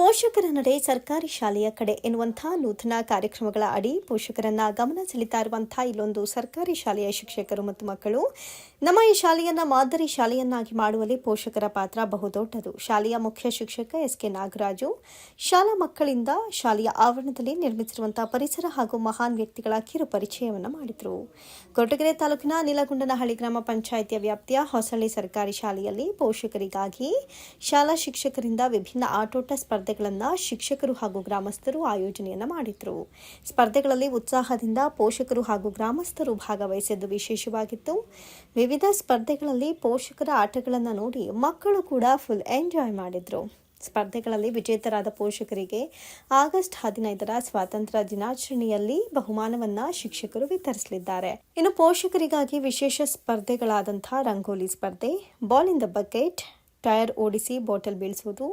ಪೋಷಕರ ನಡೆ ಸರ್ಕಾರಿ ಶಾಲೆಯ ಕಡೆ ಎನ್ನುವಂತಹ ನೂತನ ಕಾರ್ಯಕ್ರಮಗಳ ಅಡಿ ಪೋಷಕರನ್ನ ಗಮನ ಸೆಳೀತಾ ಇರುವಂತಹ ಇಲ್ಲೊಂದು ಸರ್ಕಾರಿ ಶಾಲೆಯ ಶಿಕ್ಷಕರು ಮತ್ತು ಮಕ್ಕಳು. ನಮ್ಮ ಈ ಶಾಲೆಯನ್ನ ಮಾದರಿ ಶಾಲೆಯನ್ನಾಗಿ ಮಾಡುವಲ್ಲಿ ಪೋಷಕರ ಪಾತ್ರ ಬಹುದೊಡ್ಡದು. ಶಾಲೆಯ ಮುಖ್ಯ ಶಿಕ್ಷಕ ಎಸ್ ಕೆ ನಾಗರಾಜು, ಶಾಲಾ ಮಕ್ಕಳಿಂದ ಶಾಲೆಯ ಆವರಣದಲ್ಲಿ ನಿರ್ಮಿಸಿರುವಂತಹ ಪರಿಸರ ಹಾಗೂ ಮಹಾನ್ ವ್ಯಕ್ತಿಗಳ ಕಿರು ಪರಿಚಯವನ್ನು ಮಾಡಿದರು. ಕೊರಟಗೆರೆ ತಾಲೂಕಿನ ನೀಲಗುಂಡನಹಳ್ಳಿ ಗ್ರಾಮ ಪಂಚಾಯಿತಿಯ ವ್ಯಾಪ್ತಿಯ ಹೊಸಳ್ಳಿ ಸರ್ಕಾರಿ ಶಾಲೆಯಲ್ಲಿ ಪೋಷಕರಿಗಾಗಿ ಶಾಲಾ ಶಿಕ್ಷಕರಿಂದ ವಿಭಿನ್ನ ಆಟೋಟ ಸ್ಪರ್ಧೆಗಳನ್ನು ಶಿಕ್ಷಕರು ಹಾಗೂ ಗ್ರಾಮಸ್ಥರು ಆಯೋಜನೆಯನ್ನ ಮಾಡಿದ್ರು. ಸ್ಪರ್ಧೆಗಳಲ್ಲಿ ಉತ್ಸಾಹದಿಂದ ಪೋಷಕರು ಹಾಗೂ ಗ್ರಾಮಸ್ಥರು ಭಾಗವಹಿಸಿದ್ದು ವಿಶೇಷವಾಗಿತ್ತು. ವಿವಿಧ ಸ್ಪರ್ಧೆಗಳಲ್ಲಿ ಪೋಷಕರ ಆಟಗಳನ್ನು ನೋಡಿ ಮಕ್ಕಳು ಕೂಡ ಫುಲ್ ಎಂಜಾಯ್ ಮಾಡಿದ್ರು. ಸ್ಪರ್ಧೆಗಳಲ್ಲಿ ವಿಜೇತರಾದ ಪೋಷಕರಿಗೆ ಆಗಸ್ಟ್ ಹದಿನೈದರ ಸ್ವಾತಂತ್ರ್ಯ ದಿನಾಚರಣೆಯಲ್ಲಿ ಬಹುಮಾನವನ್ನ ಶಿಕ್ಷಕರು ವಿತರಿಸಲಿದ್ದಾರೆ. ಇನ್ನು ಪೋಷಕರಿಗಾಗಿ ವಿಶೇಷ ಸ್ಪರ್ಧೆಗಳಾದಂಥ ರಂಗೋಲಿ ಸ್ಪರ್ಧೆ ball in the bucket tyre ಓಡಿಸಿ ಬಾಟಲ್ ಬೀಳಿಸೋದು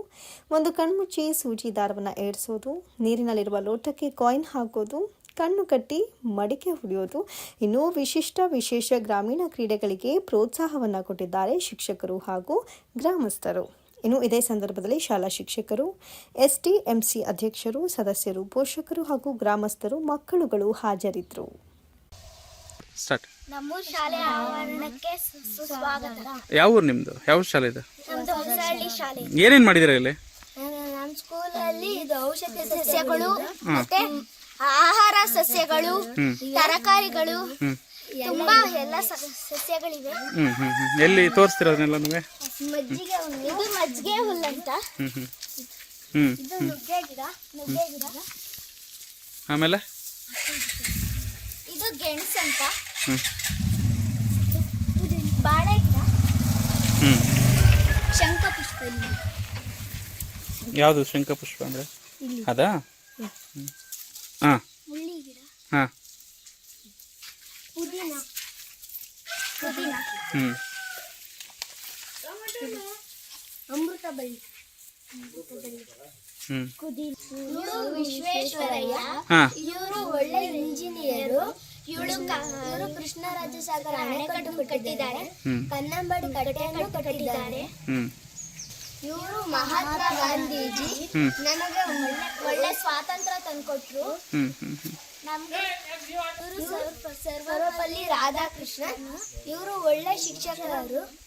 ಒಂದು ಕಣ್ಮುಚ್ಚಿ ಸೂಜಿ ದಾರವನ್ನು ಏರಿಸೋದು ನೀರಿನಲ್ಲಿರುವ ಲೋಟಕ್ಕೆ ಕಾಯಿನ್ ಹಾಕೋದು ಕಣ್ಣು ಕಟ್ಟಿ ಮಡಿಕೆ ಹೊಡೆಯೋದು ಇನ್ನೂ ವಿಶಿಷ್ಟ ವಿಶೇಷ ಗ್ರಾಮೀಣ ಕ್ರೀಡೆಗಳಿಗೆ ಪ್ರೋತ್ಸಾಹವನ್ನು ಕೊಟ್ಟಿದ್ದಾರೆ ಶಿಕ್ಷಕರು ಹಾಗೂ ಗ್ರಾಮಸ್ಥರು. ಇನ್ನು ಇದೇ ಸಂದರ್ಭದಲ್ಲಿ ಶಾಲಾ ಶಿಕ್ಷಕರು ಎಸ್ಟಿಎಂಸಿ ಅಧ್ಯಕ್ಷರು, ಸದಸ್ಯರು, ಪೋಷಕರು ಹಾಗೂ ಗ್ರಾಮಸ್ಥರು, ಮಕ್ಕಳುಗಳು ಹಾಜರಿದ್ದರು. ನಮ್ಮೂರ್ ಶಾಲೆ ಆವರಣಕ್ಕೆ ಸುಸ್ವಾಗತ. ಯಾವ ಊರು ನಿಮ್ಮದು ಯಾವ ಶಾಲೆ ಇದು? ನಮ್ದು ಹೊಸಹಳ್ಳಿ ಶಾಲೆ. ಏನೇನು ಮಾಡಿದ್ದೀರಾ ಇಲ್ಲಿ? ನಮ್ಮ ಸ್ಕೂಲಲ್ಲಿ ಇದು ಔಷಧಿ ಸಸ್ಯಗಳು ಮತ್ತೆ ಆಹಾರ ಸಸ್ಯಗಳು ತರಕಾರಿಗಳು ತುಂಬಾ ಎಲ್ಲ ಸ- ಸಸ್ಯಗಳಿವೆ. ಹ್ಞೂ ಹ್ಞೂ ಹ್ಞೂ ಎಲ್ಲಿ ತೋರಿಸ್ತಿರೋದನ್ನೆಲ್ಲನೂ ಮಜ್ಜಿಗೆ ಇದು ಮಜ್ಜಿಗೆ ಹ್ಞೂ ಹ್ಞೂ ಹ್ಞೂ ಇದು ನುಗ್ಗೆ ಗಿಡ ನುಗ್ಗೆ ಗಿಡ. ಆಮೇಲೆ? ಇದು ಗೆಣಸು ಅಂತ. ಹ್ಞೂ ಯಾವುದು ಶಂಖಪುಷ್ಪ ಅಂದರೆ? ಅದಾ? ಹಾಂ. ಹಾಂ. ಹ್ಞೂ ಅಮೃತ ಬಳ್ಳಿ. ಹ್ಞೂ ವಿಶ್ವೇಶ್ವರಯ್ಯ. ಹಾಂ. ಇವರು ಒಳ್ಳೆ ಇಂಜಿನಿಯರು ಇವರು ಕೃಷ್ಣರಾಜಸಾಗರ ಅಣೆಕಟ್ಟು ಕಟ್ಟಿದ್ದಾರೆ. ಕನ್ನಂಬಾಡಿ ಕಟ್ಟೆಯನ್ನು ಕಟ್ಟಿದ್ದಾರೆ. ಇವರು ಮಹಾತ್ಮ ಗಾಂಧೀಜಿ. ನಮಗೆ ಒಳ್ಳೆ ಸ್ವಾತಂತ್ರ್ಯ ತಂದ್ಕೊಟ್ರು. ನಮ್ಗೆ ಇವರು ಸರ್ವ- ಸರ್ವಪಲ್ಲಿ ರಾಧಾಕೃಷ್ಣ ಇವರು ಒಳ್ಳೆ ಶಿಕ್ಷಕರು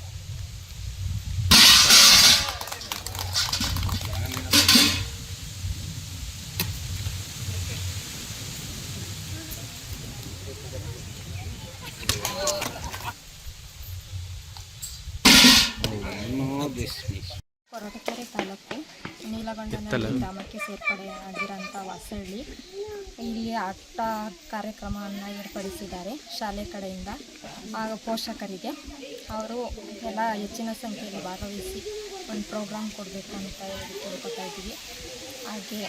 ಕೊರಟಗೆರೆ ತಾಲೂಕು ನೀಲಗೊಂಡ ಗ್ರಾಮಕ್ಕೆ ಸೇರ್ಪಡೆ ಆಗಿರೋಂಥ ವಾಸಹಳ್ಳಿ ಇಲ್ಲಿ ಆಟ ಕಾರ್ಯಕ್ರಮವನ್ನು ಏರ್ಪಡಿಸಿದ್ದಾರೆ ಶಾಲೆ ಕಡೆಯಿಂದ ಆಗ ಪೋಷಕರಿಗೆ. ಅವರು ಎಲ್ಲ ಹೆಚ್ಚಿನ ಸಂಖ್ಯೆಯಲ್ಲಿ ಭಾಗವಹಿಸಿ ಒಂದು ಪ್ರೋಗ್ರಾಮ್ ಕೊಡಬೇಕು ಅಂತ ಹೇಳಿ ಕೇಳ್ಕೊತಾ ಇದ್ದೀವಿ. ಹಾಗೆ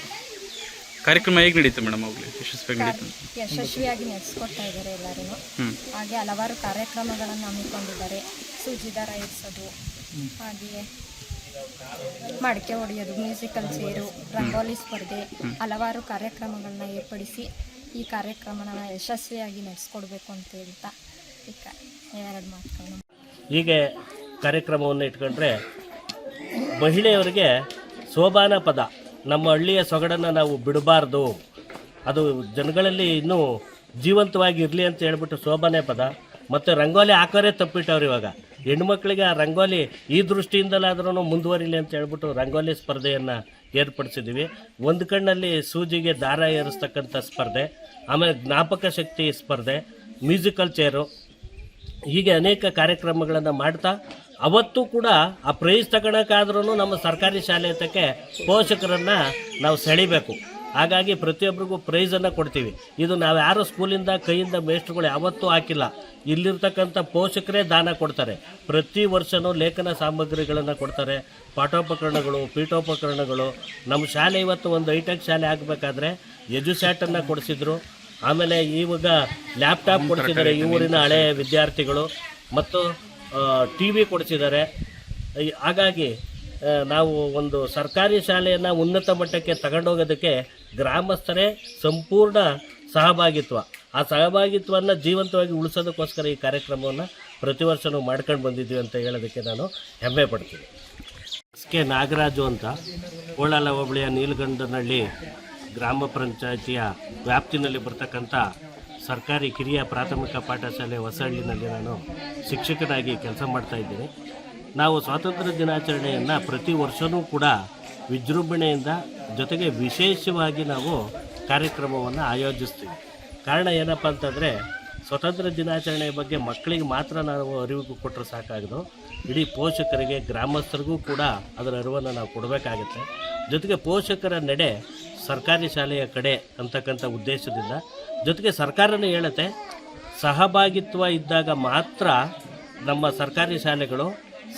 ಕಾರ್ಯಕ್ರಮ ಹೇಗೆ ನಡೀತು ಮೇಡಮ್ ಹೋಗ್ಲಿ ಯಶಸ್ವಿಯಾಗಿ ನಡೀತು ಯಶಸ್ವಿಯಾಗಿ ನಡೆಸ್ಕೊಡ್ತಾ ಇದ್ದಾರೆ ಎಲ್ಲರೂ ಹಾಗೆ ಹಲವಾರು ಕಾರ್ಯಕ್ರಮಗಳನ್ನು ಹಮ್ಮಿಕೊಂಡಿದ್ದಾರೆ. ಸೂಜಿ ದಾರ ಇರಿಸೋದು ಹಾಗೆಯೇ ಮಡಿಕೆ ಹೊಡೆಯೋದು ಮ್ಯೂಸಿಕಲ್ ಚೇರು ರಂಗೋಲಿ ಸ್ಪರ್ಧೆ ಹಲವಾರು ಕಾರ್ಯಕ್ರಮಗಳನ್ನ ಏರ್ಪಡಿಸಿ ಈ ಕಾರ್ಯಕ್ರಮನ ಯಶಸ್ವಿಯಾಗಿ ನಡೆಸ್ಕೊಡ್ಬೇಕು ಅಂತ ಹೇಳ್ತಾ ಈಗ ಎರಡು ಮಾತುಗಳನ್ನ. ಹೀಗೆ ಕಾರ್ಯಕ್ರಮವನ್ನು ಇಟ್ಕೊಂಡ್ರೆ ಮಹಿಳೆಯರಿಗೆ ಸೋಬಾನ ಪದ. ನಮ್ಮ ಹಳ್ಳಿಯ ಸೊಗಡನ್ನು ನಾವು ಬಿಡಬಾರ್ದು. ಅದು ಜನಗಳಲ್ಲಿ ಇನ್ನೂ ಜೀವಂತವಾಗಿ ಇರಲಿ ಅಂತ ಹೇಳ್ಬಿಟ್ಟು ಸೋಬಾನೆ ಪದ. ಮತ್ತು ರಂಗೋಲಿ ಹಾಕೋರೆ ತಪ್ಪಿಟ್ಟವ್ರು ಇವಾಗ. ಹೆಣ್ಮಕ್ಳಿಗೆ ಆ ರಂಗೋಲಿ ಈ ದೃಷ್ಟಿಯಿಂದಲಾದ್ರೂ ಮುಂದುವರಿಲಿ ಅಂತ ಹೇಳ್ಬಿಟ್ಟು ರಂಗೋಲಿ ಸ್ಪರ್ಧೆಯನ್ನು ಏರ್ಪಡಿಸಿದ್ದೀವಿ ಒಂದು ಕಣ್ಣಲ್ಲಿ ಸೂಜಿಗೆ ದಾರ ಏರಿಸ್ತಕ್ಕಂಥ ಸ್ಪರ್ಧೆ, ಆಮೇಲೆ ಜ್ಞಾಪಕ ಶಕ್ತಿ ಸ್ಪರ್ಧೆ, ಮ್ಯೂಸಿಕಲ್ ಚೇರು. ಹೀಗೆ ಅನೇಕ ಕಾರ್ಯಕ್ರಮಗಳನ್ನು ಮಾಡ್ತಾ ಅವತ್ತು ಕೂಡ ಆ ಪ್ರೈಸ್ ತಗೊಳಕ್ಕಾದ್ರೂ ನಮ್ಮ ಸರ್ಕಾರಿ ಶಾಲೆ ಅಂತಕ್ಕೆ ಪೋಷಕರನ್ನು ನಾವು ಸೆಳಿಬೇಕು. ಹಾಗಾಗಿ ಪ್ರತಿಯೊಬ್ಬರಿಗೂ ಪ್ರೈಸನ್ನು ಕೊಡ್ತೀವಿ. ಇದು ನಾವು ಯಾರು ಸ್ಕೂಲಿಂದ ಕೈಯಿಂದ ಮೇಸ್ಟ್ರುಗಳು ಯಾವತ್ತೂ ಹಾಕಿಲ್ಲ. ಇಲ್ಲಿರ್ತಕ್ಕಂಥ ಪೋಷಕರೇ ದಾನ ಕೊಡ್ತಾರೆ. ಪ್ರತಿ ವರ್ಷವೂ ಲೇಖನ ಸಾಮಗ್ರಿಗಳನ್ನು ಕೊಡ್ತಾರೆ. ಪಾಠೋಪಕರಣಗಳು ಪೀಠೋಪಕರಣಗಳು. ನಮ್ಮ ಶಾಲೆ ಇವತ್ತು ಒಂದು ಐಟೆಕ್ ಶಾಲೆ ಆಗಬೇಕಾದ್ರೆ ಎಜುಸ್ಯಾಟನ್ನು ಕೊಡಿಸಿದ್ರು. ಆಮೇಲೆ ಇವಾಗ ಲ್ಯಾಪ್ಟಾಪ್ ಕೊಡಿಸಿದ್ದಾರೆ ಈ ಊರಿನ ಹಳೆಯ ವಿದ್ಯಾರ್ಥಿಗಳು. ಮತ್ತು ಟಿ ವಿ ಕೊಡಿಸಿದ್ದಾರೆ. ಹಾಗಾಗಿ ನಾವು ಒಂದು ಸರ್ಕಾರಿ ಶಾಲೆಯನ್ನು ಉನ್ನತ ಮಟ್ಟಕ್ಕೆ ತಗೊಂಡೋಗೋದಕ್ಕೆ ಗ್ರಾಮಸ್ಥರೇ ಸಂಪೂರ್ಣ ಸಹಭಾಗಿತ್ವ. ಆ ಸಹಭಾಗಿತ್ವವನ್ನು ಜೀವಂತವಾಗಿ ಉಳಿಸೋದಕ್ಕೋಸ್ಕರ ಈ ಕಾರ್ಯಕ್ರಮವನ್ನು ಪ್ರತಿ ವರ್ಷವೂ ಮಾಡ್ಕೊಂಡು ಬಂದಿದ್ದೀವಿ ಅಂತ ಹೇಳೋದಕ್ಕೆ ನಾನು ಹೆಮ್ಮೆ ಪಡ್ತೀನಿ. ಎಸ್ ಕೆ ನಾಗರಾಜು ಅಂತ ಕೋಳಾಲ ಹೋಬಳಿಯ ನೀಲಗಂಡನಹಳ್ಳಿ ಗ್ರಾಮ ಪಂಚಾಯಿತಿಯ ವ್ಯಾಪ್ತಿನಲ್ಲಿ ಬರ್ತಕ್ಕಂಥ ಸರ್ಕಾರಿ ಕಿರಿಯ ಪ್ರಾಥಮಿಕ ಪಾಠಶಾಲೆ ಹೊಸಹಳ್ಳಿನಲ್ಲಿ ನಾನು ಶಿಕ್ಷಕನಾಗಿ ಕೆಲಸ ಮಾಡ್ತಾ ಇದ್ದೀನಿ. ನಾವು ಸ್ವಾತಂತ್ರ್ಯ ದಿನಾಚರಣೆಯನ್ನು ಪ್ರತಿ ವರ್ಷವೂ ಕೂಡ ವಿಜೃಂಭಣೆಯಿಂದ ಜೊತೆಗೆ ವಿಶೇಷವಾಗಿ ನಾವು ಕಾರ್ಯಕ್ರಮವನ್ನು ಆಯೋಜಿಸ್ತೀವಿ. ಕಾರಣ ಏನಪ್ಪ ಅಂತಂದರೆ ಸ್ವತಂತ್ರ ದಿನಾಚರಣೆಯ ಬಗ್ಗೆ ಮಕ್ಕಳಿಗೆ ಮಾತ್ರ ನಾವು ಅರಿವು ಕೊಟ್ಟರೆ ಸಾಕಾಗದು. ಇಡೀ ಪೋಷಕರಿಗೆ, ಗ್ರಾಮಸ್ಥರಿಗೂ ಕೂಡ ಅದರ ಅರಿವನ್ನು ನಾವು ಕೊಡಬೇಕಾಗುತ್ತೆ. ಜೊತೆಗೆ ಪೋಷಕರ ನಡೆ ಸರ್ಕಾರಿ ಶಾಲೆಯ ಕಡೆ ಅಂತಕ್ಕಂಥ ಉದ್ದೇಶದಿಂದ ಜೊತೆಗೆ ಸರ್ಕಾರನೇ ಹೇಳುತ್ತೆ, ಸಹಭಾಗಿತ್ವ ಇದ್ದಾಗ ಮಾತ್ರ ನಮ್ಮ ಸರ್ಕಾರಿ ಶಾಲೆಗಳು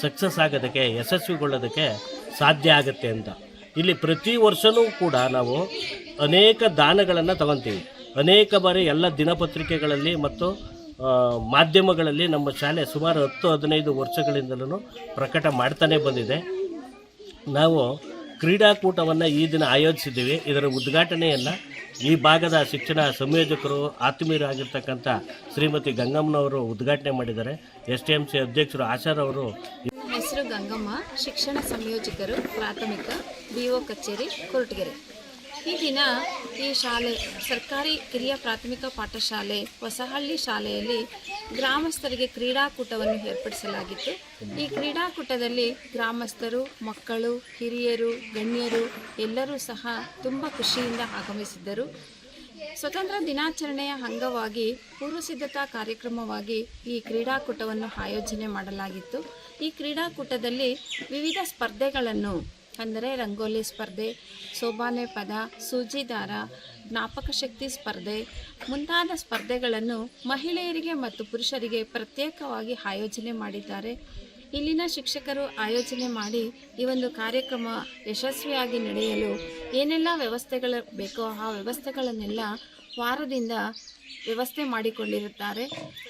ಸಕ್ಸಸ್ ಆಗೋದಕ್ಕೆ, ಯಶಸ್ವಿಗೊಳ್ಳೋದಕ್ಕೆ ಸಾಧ್ಯ ಆಗುತ್ತೆ ಅಂತ. ಇಲ್ಲಿ ಪ್ರತಿ ವರ್ಷವೂ ಕೂಡ ನಾವು ಅನೇಕ ದಾನಗಳನ್ನು ತಗೊತೀವಿ. ಅನೇಕ ಬಾರಿ ಎಲ್ಲ ದಿನಪತ್ರಿಕೆಗಳಲ್ಲಿ ಮತ್ತು ಮಾಧ್ಯಮಗಳಲ್ಲಿ ನಮ್ಮ ಶಾಲೆ ಸುಮಾರು ಹತ್ತು ಹದಿನೈದು ವರ್ಷಗಳಿಂದಲೂ ಪ್ರಕಟ ಮಾಡ್ತಾನೆ ಬಂದಿದೆ. ನಾವು ಕ್ರೀಡಾಕೂಟವನ್ನು ಈ ದಿನ ಆಯೋಜಿಸಿದ್ದೀವಿ. ಇದರ ಉದ್ಘಾಟನೆಯನ್ನು ಈ ಭಾಗದ ಶಿಕ್ಷಣ ಸಂಯೋಜಕರು, ಆತ್ಮೀಯರಾಗಿರ್ತಕ್ಕಂಥ ಶ್ರೀಮತಿ ಗಂಗಮ್ಮನವರು ಉದ್ಘಾಟನೆ ಮಾಡಿದ್ದಾರೆ. ಎಸ್ ಟಿ ಎಂ ಸಿ ಅಧ್ಯಕ್ಷರು ಆಶಾರವರು ಹೆಸರು ಗಂಗಮ್ಮ, ಶಿಕ್ಷಣ ಸಂಯೋಜಕರು, ಪ್ರಾಥಮಿಕ ಬಿ ಕಚೇರಿ, ಕೊರಟಗೆರೆ. ಈ ದಿನ ಈ ಶಾಲೆ, ಸರ್ಕಾರಿ ಕಿರಿಯ ಪ್ರಾಥಮಿಕ ಪಾಠಶಾಲೆ, ಹೊಸಹಳ್ಳಿ ಶಾಲೆಯಲ್ಲಿ ಗ್ರಾಮಸ್ಥರಿಗೆ ಕ್ರೀಡಾಕೂಟವನ್ನು ಏರ್ಪಡಿಸಲಾಗಿತ್ತು. ಈ ಕ್ರೀಡಾಕೂಟದಲ್ಲಿ ಗ್ರಾಮಸ್ಥರು, ಮಕ್ಕಳು, ಹಿರಿಯರು, ಗಣ್ಯರು ಎಲ್ಲರೂ ಸಹ ತುಂಬ ಖುಷಿಯಿಂದ ಆಗಮಿಸಿದ್ದರು. ಸ್ವತಂತ್ರ ದಿನಾಚರಣೆಯ ಅಂಗವಾಗಿ ಪೂರ್ವಸಿದ್ಧತಾ ಕಾರ್ಯಕ್ರಮವಾಗಿ ಈ ಕ್ರೀಡಾಕೂಟವನ್ನು ಆಯೋಜನೆ ಮಾಡಲಾಗಿತ್ತು. ಈ ಕ್ರೀಡಾಕೂಟದಲ್ಲಿ ವಿವಿಧ ಸ್ಪರ್ಧೆಗಳನ್ನು ಅಂದರೆ ರಂಗೋಲಿ ಸ್ಪರ್ಧೆ, ಸೋಬಾನೆ ಪದ, ಸೂಜಿದಾರ, ಜ್ಞಾಪಕ ಶಕ್ತಿ ಸ್ಪರ್ಧೆ ಮುಂತಾದ ಸ್ಪರ್ಧೆಗಳನ್ನು ಮಹಿಳೆಯರಿಗೆ ಮತ್ತು ಪುರುಷರಿಗೆ ಪ್ರತ್ಯೇಕವಾಗಿ ಆಯೋಜನೆ ಮಾಡಿದ್ದಾರೆ. ಇಲ್ಲಿನ ಶಿಕ್ಷಕರು ಆಯೋಜನೆ ಮಾಡಿ ಈ ಒಂದು ಕಾರ್ಯಕ್ರಮ ಯಶಸ್ವಿಯಾಗಿ ನಡೆಯಲು ಏನೆಲ್ಲ ವ್ಯವಸ್ಥೆಗಳು ಬೇಕೋ ಆ ವ್ಯವಸ್ಥೆಗಳನ್ನೆಲ್ಲ ವಾರದಿಂದ ವ್ಯವಸ್ಥೆ ಮಾಡಿಕೊಂಡಿರುತ್ತಾರೆ.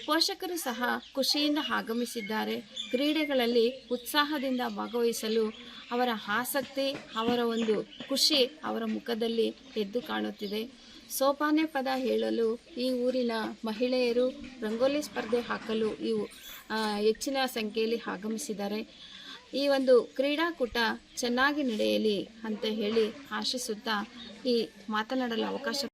ಪೋಷಕರು ಸಹ ಖುಷಿಯಿಂದ ಆಗಮಿಸಿದ್ದಾರೆ. ಕ್ರೀಡೆಗಳಲ್ಲಿ ಉತ್ಸಾಹದಿಂದ ಭಾಗವಹಿಸಲು ಅವರ ಆಸಕ್ತಿ, ಅವರ ಒಂದು ಖುಷಿ ಅವರ ಮುಖದಲ್ಲಿ ಎದ್ದು ಕಾಣುತ್ತಿದೆ. ಸೋಪಾನೆ ಪದ ಹೇಳಲು ಈ ಊರಿನ ಮಹಿಳೆಯರು ರಂಗೋಲಿ ಸ್ಪರ್ಧೆ ಹಾಕಲು ಇವು ಹೆಚ್ಚಿನ ಸಂಖ್ಯೆಯಲ್ಲಿ ಆಗಮಿಸಿದ್ದಾರೆ. ಈ ಒಂದು ಕ್ರೀಡಾಕೂಟ ಚೆನ್ನಾಗಿ ನಡೆಯಲಿ ಅಂತ ಹೇಳಿ ಆಶಿಸುತ್ತಾ ಈ ಮಾತನಾಡಲು ಅವಕಾಶ